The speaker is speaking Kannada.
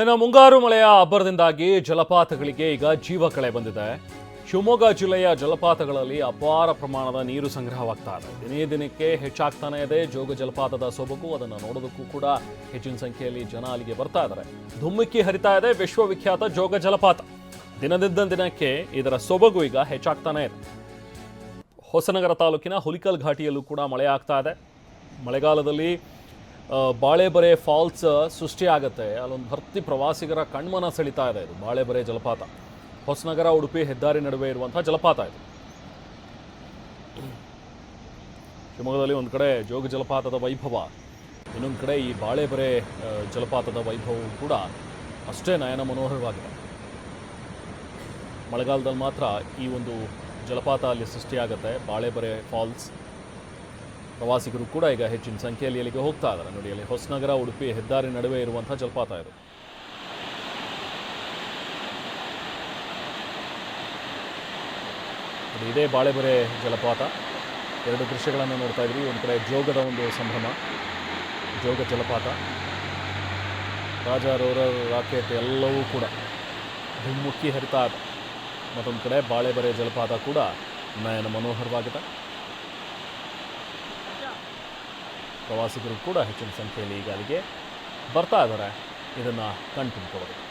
ಇನ್ನು ಮುಂಗಾರು ಮಳೆಯ ಅಬ್ಬರದಿಂದಾಗಿ ಜಲಪಾತಗಳಿಗೆ ಈಗ ಜೀವ ಕಳೆ ಬಂದಿದೆ. ಶಿವಮೊಗ್ಗ ಜಿಲ್ಲೆಯ ಜಲಪಾತಗಳಲ್ಲಿ ಅಪಾರ ಪ್ರಮಾಣದ ನೀರು ಸಂಗ್ರಹವಾಗ್ತಾ ಇದೆ. ದಿನೇ ದಿನಕ್ಕೆ ಹೆಚ್ಚಾಗ್ತಾನೆ ಇದೆ. ಜೋಗ ಜಲಪಾತದ ಸೊಬಗು ಅದನ್ನು ನೋಡೋದಕ್ಕೂ ಕೂಡ ಹೆಚ್ಚಿನ ಸಂಖ್ಯೆಯಲ್ಲಿ ಜನ ಅಲ್ಲಿಗೆ ಬರ್ತಾ ಇದ್ದಾರೆ. ಧುಮ್ಮಿಕ್ಕಿ ಹರಿತಾ ಇದೆ. ವಿಶ್ವವಿಖ್ಯಾತ ಜೋಗ ಜಲಪಾತ. ದಿನದಿಂದ ದಿನಕ್ಕೆ ಇದರ ಸೊಬಗು ಈಗ ಹೆಚ್ಚಾಗ್ತಾನೆ ಇದೆ. ಹೊಸನಗರ ತಾಲೂಕಿನ ಹುಲಿಕಲ್ ಘಾಟಿಯಲ್ಲೂ ಕೂಡ ಮಳೆ ಆಗ್ತಾ ಇದೆ. ಮಳೆಗಾಲದಲ್ಲಿ ಬಾಳೆಬರೆ ಫಾಲ್ಸ್ ಸೃಷ್ಟಿಯಾಗುತ್ತೆ ಅಲ್ಲೊಂದು ಭರ್ತಿ ಪ್ರವಾಸಿಗರ ಕಣ್ಮನ ಸೆಳಿತಾ ಇದೆ ಇದು. ಬಾಳೆಬರೆ ಜಲಪಾತ. ಹೊಸನಗರ, ಉಡುಪಿ ಹೆದ್ದಾರಿ ನಡುವೆ ಇರುವಂಥ ಜಲಪಾತ ಇದು. ಶಿವಮೊಗ್ಗದಲ್ಲಿ ಒಂದು ಕಡೆ ಜೋಗ ಜಲಪಾತದ ವೈಭವ. ಇನ್ನೊಂದು ಕಡೆ ಈ ಬಾಳೆಬರೆ ಜಲಪಾತದ ವೈಭವವು ಕೂಡ ಅಷ್ಟೇ ನಯನ ಮನೋಹರವಾಗಿದೆ. ಮಳೆಗಾಲದಲ್ಲಿ ಮಾತ್ರ ಈ ಒಂದು ಜಲಪಾತ ಅಲ್ಲಿ ಸೃಷ್ಟಿಯಾಗುತ್ತೆ ಬಾಳೆಬರೆ ಫಾಲ್ಸ್. ಪ್ರವಾಸಿಗರು ಕೂಡ ಈಗ ಹೆಚ್ಚಿನ ಸಂಖ್ಯೆಯಲ್ಲಿ ಇಲ್ಲಿಗೆ ಹೋಗ್ತಾ ಇದ್ದಾರೆ. ನೋಡಿ ಅಲ್ಲಿ ಹೊಸನಗರ, ಉಡುಪಿ, ಹೆದ್ದಾರಿ ನಡುವೆ ಇರುವಂಥ ಜಲಪಾತ ಇದು. ಇದೇ ಬಾಳೆಬೆರೆ ಜಲಪಾತ. ಎರಡು ದೃಶ್ಯಗಳನ್ನು ನೋಡ್ತಾ ಇದ್ವಿ ಒಂದು ಕಡೆ ಜೋಗದ ಒಂದು ಸಂಭ್ರಮ, ಜೋಗ ಜಲಪಾತ. ರಾಜ ರೋರರ್ ರಾಕೆಟ್ ಎಲ್ಲವೂ ಕೂಡ ಧುಮ್ಮುಕ್ಕಿ ಹರಿತಾ ಮತ್ತೊಂದು ಕಡೆ ಬಾಳೆಬರೆ ಜಲಪಾತ ಕೂಡ ನಯನ ಮನೋಹರವಾಗಿದೆ. ಪ್ರವಾಸಿಗರು ಕೂಡ ಹೆಚ್ಚಿನ ಸಂಖ್ಯೆಯಲ್ಲಿ ಈಗ ಅಲ್ಲಿಗೆ ಬರ್ತಾ ಇದ್ದಾರೆ. ಇದನ್ನು ಕಣ್ತುಂಬಿಕೊಳ್ಳೋದು